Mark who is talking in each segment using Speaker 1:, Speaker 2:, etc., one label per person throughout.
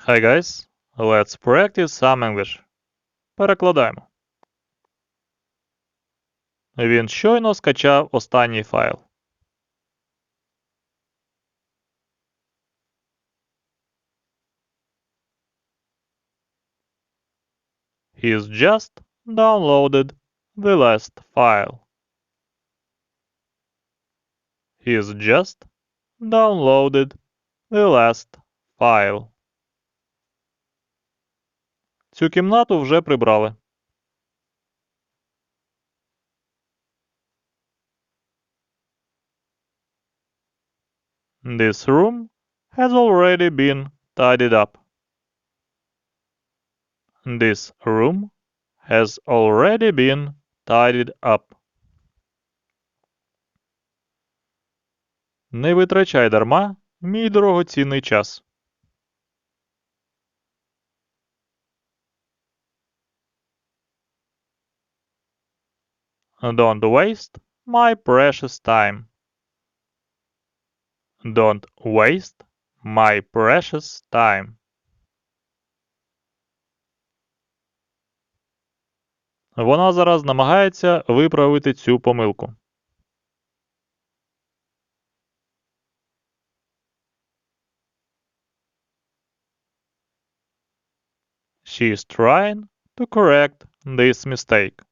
Speaker 1: Hi guys, let's practice some English. Перекладаємо. Він щойно скачав останній файл. He's just downloaded the last file. He's just downloaded the last file. Цю кімнату вже прибрали. This room has already been tidied up. This room has already been tidied up. Не витрачай дарма мій дорогоцінний час. Don't waste my precious time. Don't waste my precious time. Вона зараз намагається виправити цю помилку. She is trying to correct this mistake.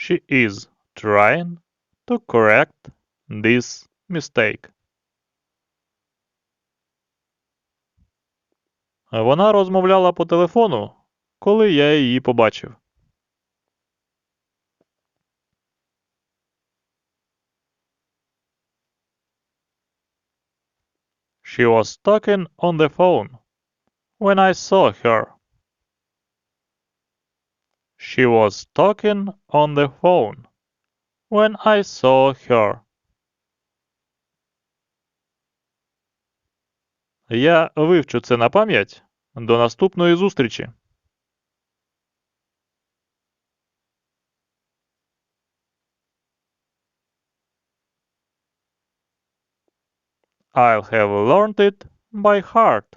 Speaker 1: She is trying to correct this mistake. Вона розмовляла по телефону, коли я її побачив. She was talking on the phone when I saw her. She was talking on the phone when I saw her. Я вивчу це на пам'ять. До наступної зустрічі. I'll have learned it by heart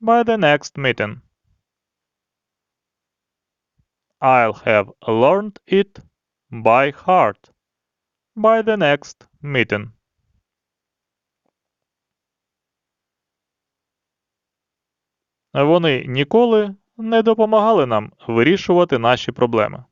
Speaker 1: by the next meeting. I'll have learned it by heart by the next meeting. Вони ніколи не допомагали нам вирішувати наші проблеми.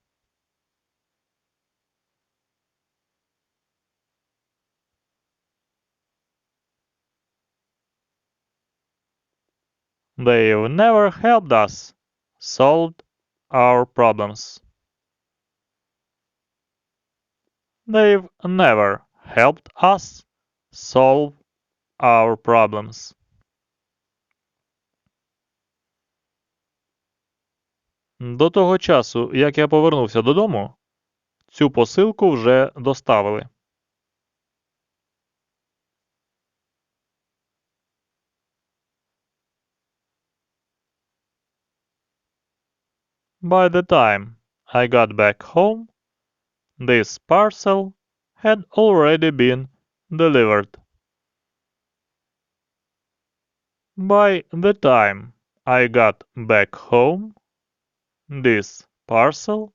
Speaker 1: They've never helped us solve our problems. They've never helped us solve our problems. До того часу, як я повернувся додому, цю посилку вже доставили. By the time I got back home, this parcel had already been delivered. By the time I got back home, this parcel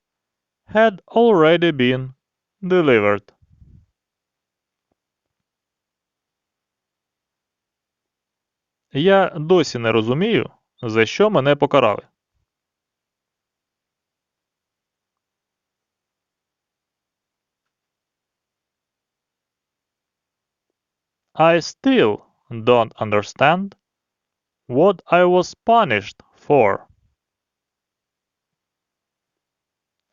Speaker 1: had already been delivered. Я досі не розумію, за що мене покарали. I still don't understand what I was punished for.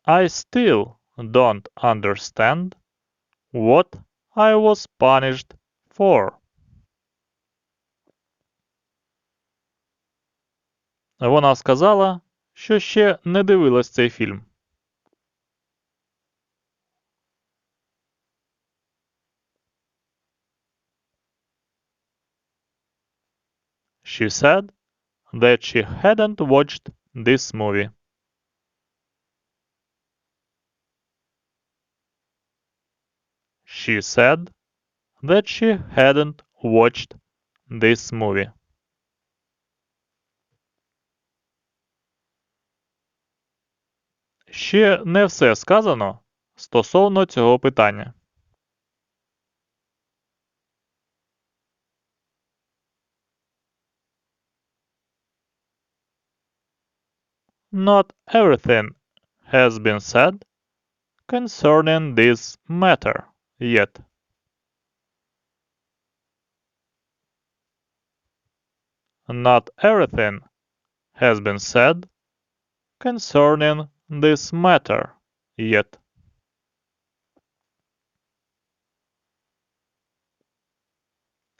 Speaker 1: I still don't understand what I was punished for. Вона сказала, що ще не дивилась цей фільм. She said that she hadn't watched this movie. She said that she hadn't watched this movie. Ще не все сказано стосовно цього питання. Not everything has been said concerning this matter yet. Not everything has been said concerning this matter yet.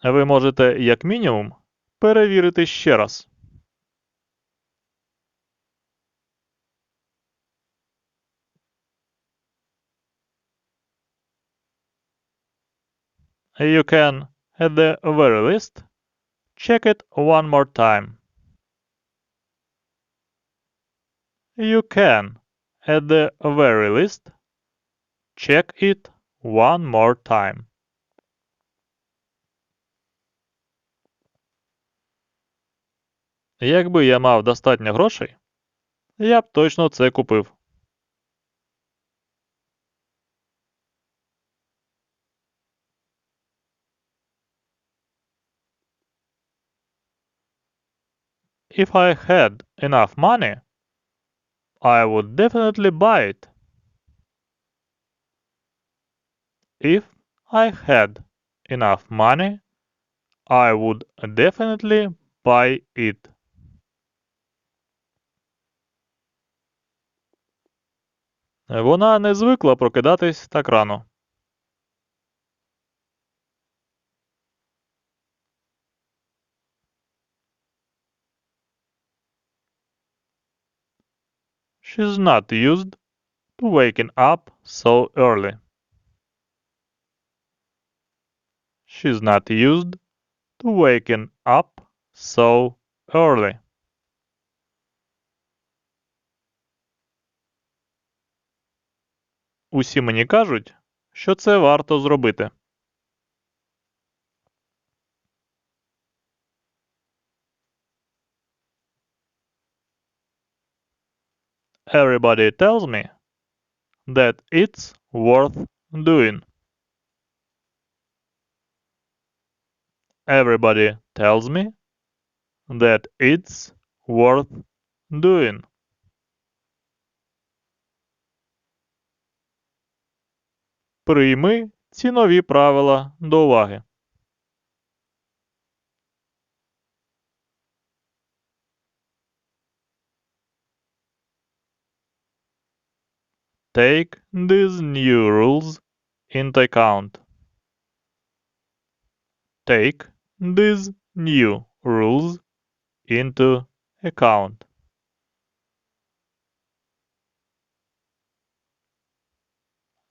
Speaker 1: Ви можете, як мінімум, перевірити ще раз. You can, at the very least, check it one more time. You can, at the very least, check it one more time. Якби я мав достатньо грошей, я б точно це купив. If I had enough money, I would definitely buy it. If I had enough money, I would definitely buy it. Вона не звикла прокидатись так рано. She's not used to waking up so early. She's not used to waking up so early. Усі мені кажуть, що це варто зробити. Everybody tells me that it's worth doing. Everybody tells me that it's worth doing. Прийми ці нові правила до уваги. Take these new rules into account. Take these new rules into account.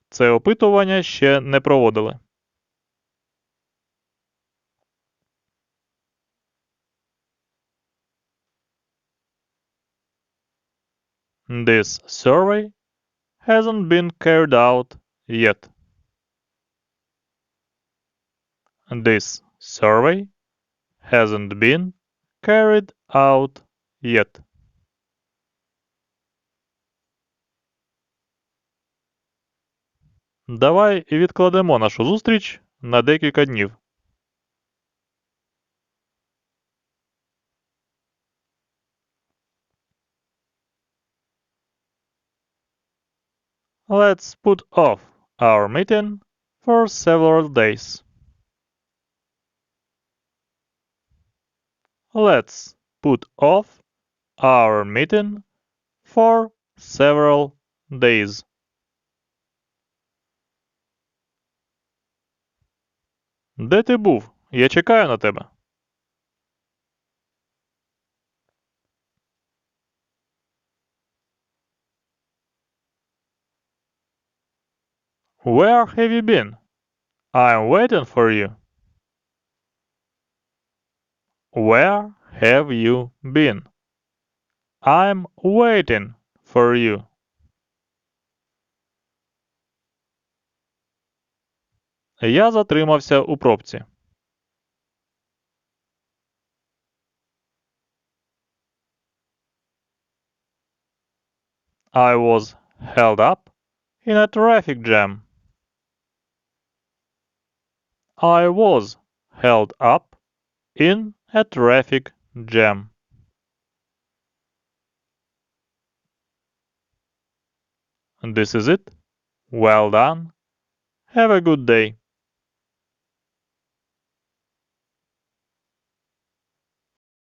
Speaker 1: Це опитування ще не проводили. This survey hasn't been carried out yet. This survey hasn't been carried out yet. Давай відкладемо нашу зустріч на декілька днів. Let's put off our meeting for several days. Let's put off our meeting for several days. Де ти був? Я чекаю на тебе. Where have you been? I'm waiting for you. Where have you been? I'm waiting for you. Я затримався у пробці. I was held up in a traffic jam. I was held up in a traffic jam. This is it. Well done. Have a good day.